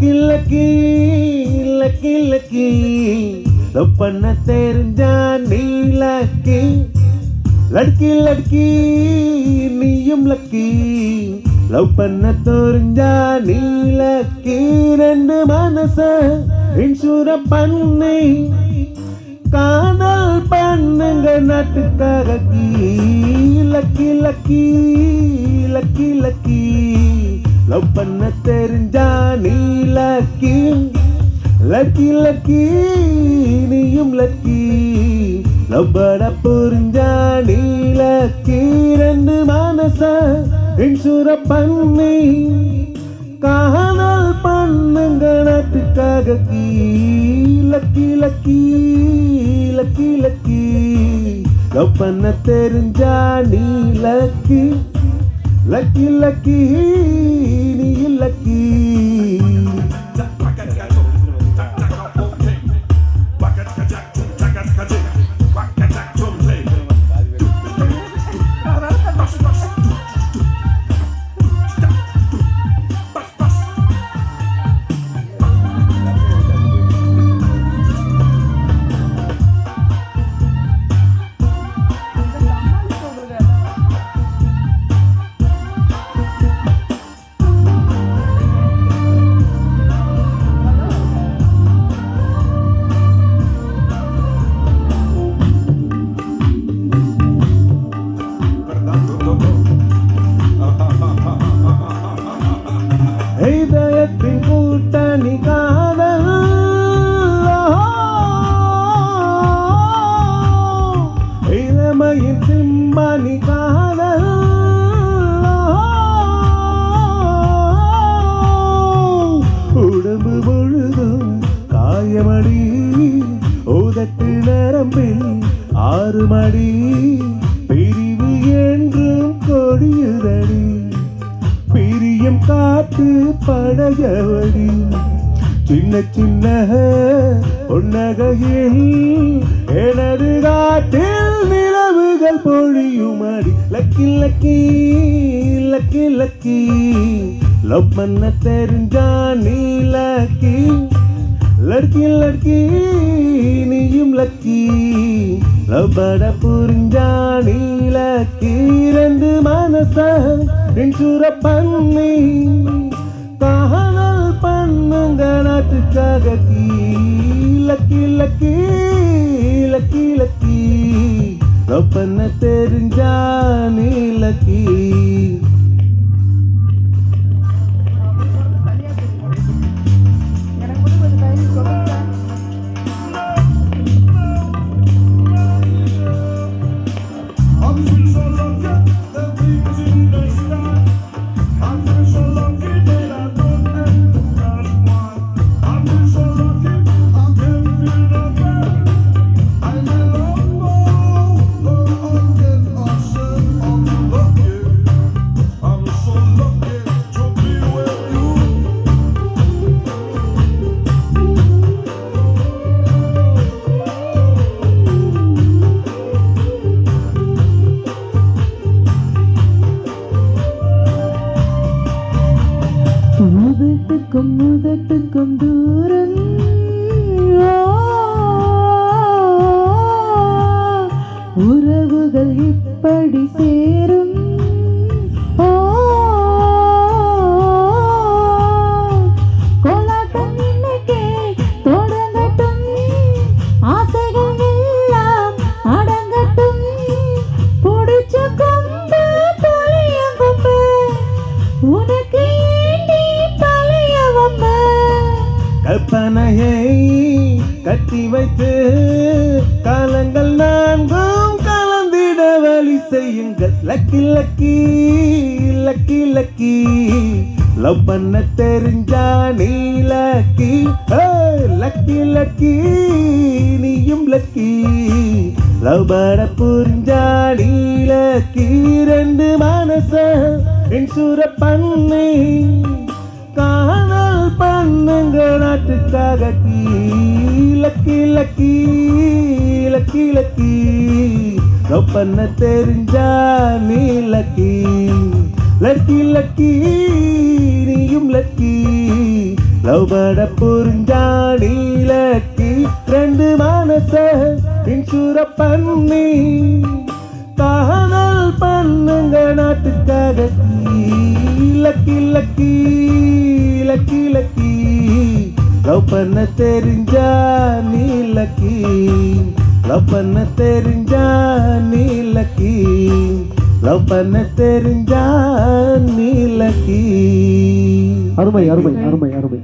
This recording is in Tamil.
Lucky lucky lucky lucky love பண்ண தெரிஞ்சா நீ லக்கி லட்கி லட்கி நீயும் லக்கி. லவ் பண்ண தெரிஞ்சா நீ லக்கி ரெண்டு மனச இன்சூர பண்ணி. காதல் பண்ணுங்க நாட்டுக்காக. Lucky lucky lucky lucky. Love பண்ண தெரிஞ்சா நீ லக்கி லக்கி லக்கி நீயும் லக்கி. லவ் பண்ண புரிஞ்சா நீ லக்கி ரெண்டு மனச இன்சூர பண்ணி காதல் பண்ணுங்க நாட்டுக்காக key. Lucky lucky lucky lucky. Love பண்ண தெரிஞ்சா நீ லக்கி லக்கி லக்கி நீ லக்கி கூட்டணி காதல் இளமையின் சிம்மணி காதல் உடம்பு முழுதும் காயமடி. உதட்டு நரம்பில் ஆறு மடி பிரிவு என்றும் கொடியுதடி. காட்டு படகவடி சின்ன சின்ன பொன்னகையில் எனது காட்டில் நிலவுகள் பொழியுமடி. Lucky lucky lucky lucky. Love பண்ண தெரிஞ்சா நீ லக்கி. லட்கி லட்கி நீயும் லக்கி. லவ் பட புரிஞ்சா நீ லக்கி. ரெண்டு மனசா இன்சூர பண்ணி காதல் பண்ணுங்க நாட்டுக்காக கீழக்கி லக்கி லக்கி லக்கி லவ் பண்ண தெரிஞ்சா நீ லக்கி உதட்டுக்கும் உதட்டுக்கும் தூரம். உறவுகள் இப்படி சே கற்பனையை கட்டி வைத்து காலங்கள் நான்கும் கலந்திட வழி செய்யுங்கள். Lucky lucky lucky lucky. Love பண்ண தெரிஞ்சா நீ லக்கி. லக்கி லக்கி நீயும் லக்கி. லவ் பட புரிஞ்சா நீ லக்கி. ரெண்டு மனச இன்சூர பண்ணி காணல் பண்ணுங்க நாட்டுக்காக கீழக்கி லக்கி லக்கி லக்கி லவ் பண்ண தெரிஞ்சா நீ லக்கி லக்கி லக்கி நீயும் லக்கி. லவ் பட புரிஞ்சா நீ லக்கி ரெண்டு மனச இன்சூர பண்ணி காதல் பண்ணுங்க நாட்டுக்காக lucky lucky lucky lucky. Love பண்ண தெரிஞ்சா நீ லக்கி. லவ் பண்ண தெரிஞ்சா நீ லக்கி. லவ் பண்ண தெரிஞ்சா நீ லக்கி. அருமை அருமை அருமை அருமை.